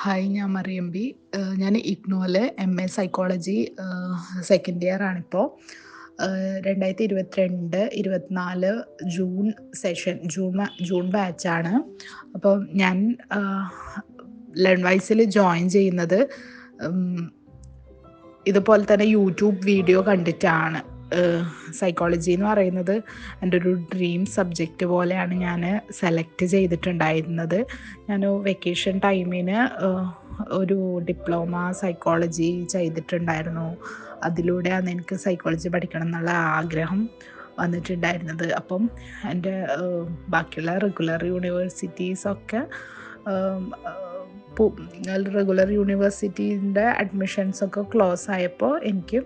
Hi ഞാൻ Mariyam B ഞാൻ ഇഗ്നോൽ M A psychology second year ആണിപ്പോൾ രണ്ടായിരത്തി ഇരുപത്തിരണ്ട് ഇരുപത്തിനാല് ജൂൺ സെഷൻ ജൂൺ ജൂൺ ബാച്ചാണ് അപ്പോൾ ഞാൻ ലേൺ വൈസിൽ ജോയിൻ ചെയ്യുന്നത് ഇതുപോലെ തന്നെ യൂട്യൂബ് വീഡിയോ കണ്ടിട്ടാണ്. സൈക്കോളജി എന്ന് പറയുന്നത് എന്റെ ഒരു ഡ്രീം സബ്ജക്റ്റ് പോലെയാണ് ഞാൻ സെലക്ട് ചെയ്തിട്ടുണ്ടായിരുന്നത്. ഞാൻ വെക്കേഷൻ ടൈമിന് ഒരു ഡിപ്ലോമ സൈക്കോളജി ചെയ്തിട്ടുണ്ടായിരുന്നു. അതിലൂടെയാണ് എനിക്ക് സൈക്കോളജി പഠിക്കണം എന്നുള്ള ആഗ്രഹം വന്നിട്ടുണ്ടായിരുന്നത്. അപ്പം എന്റെ ബാക്കിയുള്ള റെഗുലർ യൂണിവേഴ്സിറ്റീസൊക്കെ റെഗുലർ യൂണിവേഴ്സിറ്റീന്റെ അഡ്മിഷൻസൊക്കെ ക്ലോസ് ആയപ്പോൾ എനിക്ക്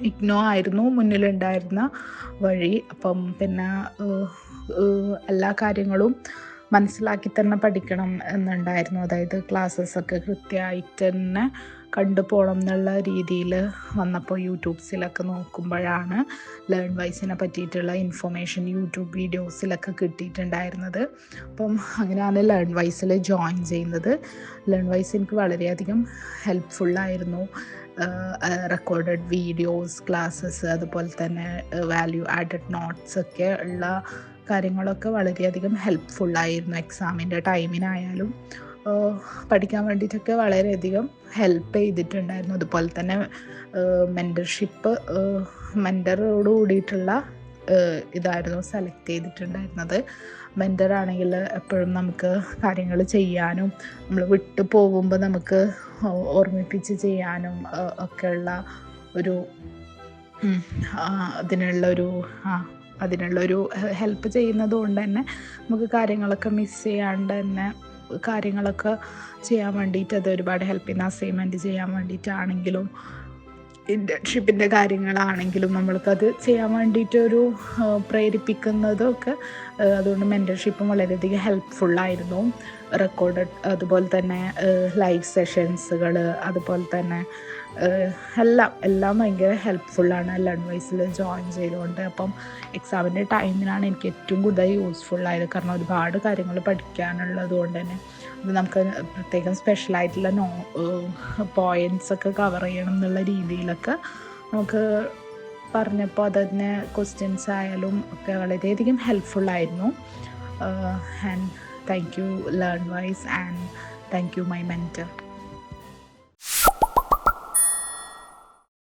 ഇഗ്നോ ആയിരുന്നു മുന്നിലുണ്ടായിരുന്ന വഴി. അപ്പം പിന്നെ എല്ലാ കാര്യങ്ങളും മനസ്സിലാക്കി തന്നെ പഠിക്കണം എന്നുണ്ടായിരുന്നു. അതായത് ക്ലാസ്സസ് ഒക്കെ കൃത്യമായിട്ട് തന്നെ കണ്ടു പോകണം എന്നുള്ള രീതിയിൽ വന്നപ്പോൾ യൂട്യൂബ്സിലൊക്കെ നോക്കുമ്പോഴാണ് ലേൺ വൈസിനെ പറ്റിയിട്ടുള്ള ഇൻഫർമേഷൻ യൂട്യൂബ് വീഡിയോസിലൊക്കെ കിട്ടിയിട്ടുണ്ടായിരുന്നത്. അപ്പം അങ്ങനെയാണ് ലേൺ വൈസിൽ ജോയിൻ ചെയ്യുന്നത്. ലേൺ വൈസ് എനിക്ക് വളരെയധികം ഹെൽപ്ഫുള്ളായിരുന്നു റെക്കോർഡഡ് വീഡിയോസ് ക്ലാസ്സസ് അതുപോലെ തന്നെ വാല്യൂ ആഡഡ് നോട്ട്സ് ഒക്കെ ഉള്ള കാര്യങ്ങളൊക്കെ വളരെയധികം ഹെൽപ്ഫുള്ളായിരുന്നു എക്സാമിന്റെ ടൈമിനായാലും പഠിക്കാൻ വേണ്ടിയിട്ടൊക്കെ വളരെയധികം ഹെൽപ്പ് ചെയ്തിട്ടുണ്ടായിരുന്നു. അതുപോലെ തന്നെ മെന്റർഷിപ്പ് മെന്ററോട് കൂടിയിട്ടുള്ള ഇതായിരുന്നു സെലക്ട് ചെയ്തിട്ടുണ്ടായിരുന്നത്. മെന്റർ ആണെങ്കിൽ എപ്പോഴും നമുക്ക് കാര്യങ്ങൾ ചെയ്യാനും നമ്മൾ വിട്ടു പോകുമ്പോൾ നമുക്ക് ഓർമ്മിപ്പിച്ച് ചെയ്യാനും ഒക്കെയുള്ള ഒരു അതിനുള്ള ഒരു അതിനുള്ളൊരു ഹെൽപ്പ് ചെയ്യുന്നത് കൊണ്ട് തന്നെ നമുക്ക് കാര്യങ്ങളൊക്കെ മിസ് ചെയ്യാണ്ട് തന്നെ കാര്യങ്ങളൊക്കെ ചെയ്യാൻ വേണ്ടിയിട്ട് അത് ഒരുപാട് ഹെൽപ്പ് ചെയ്യുന്ന അസൈൻമെന്റ് ചെയ്യാൻ വേണ്ടിയിട്ടാണെങ്കിലും ഇന്റേൺഷിപ്പിന്റെ കാര്യങ്ങളാണെങ്കിലും നമ്മൾക്കത് ചെയ്യാൻ വേണ്ടിയിട്ടൊരു പ്രേരിപ്പിക്കുന്നതൊക്കെ അതുകൊണ്ട് മെന്റർഷിപ്പും വളരെയധികം ഹെൽപ്ഫുള്ളായിരുന്നു റെക്കോർഡ് അതുപോലെ തന്നെ ലൈവ് സെഷൻസുകൾ അതുപോലെ തന്നെ എല്ലാം എല്ലാം ഭയങ്കര ഹെൽപ്ഫുള്ളാണ് എല്ലാ അഡ്വൈസിൽ ജോയിൻ ചെയ്തുകൊണ്ട് അപ്പം എക്സാമിന്റെ ടൈമിലാണ് എനിക്ക് ഏറ്റവും കൂടുതൽ യൂസ്ഫുള്ളായത് കാരണം ഒരുപാട് കാര്യങ്ങൾ പഠിക്കാനുള്ളത് കൊണ്ട് തന്നെ. അത് നമുക്ക് പ്രത്യേകം സ്പെഷ്യലായിട്ടുള്ള നോ പോയിന്റ്സ് ഒക്കെ കവർ ചെയ്യണം എന്നുള്ള രീതിയിലൊക്കെ നമുക്ക് പറഞ്ഞപ്പോൾ അതന്നെ ക്വസ്റ്റ്യൻസ് ആയാലും ഒക്കെ വളരെയധികം ഹെൽപ്ഫുള്ളായിരുന്നു and thank you learn wise and thank you my mentor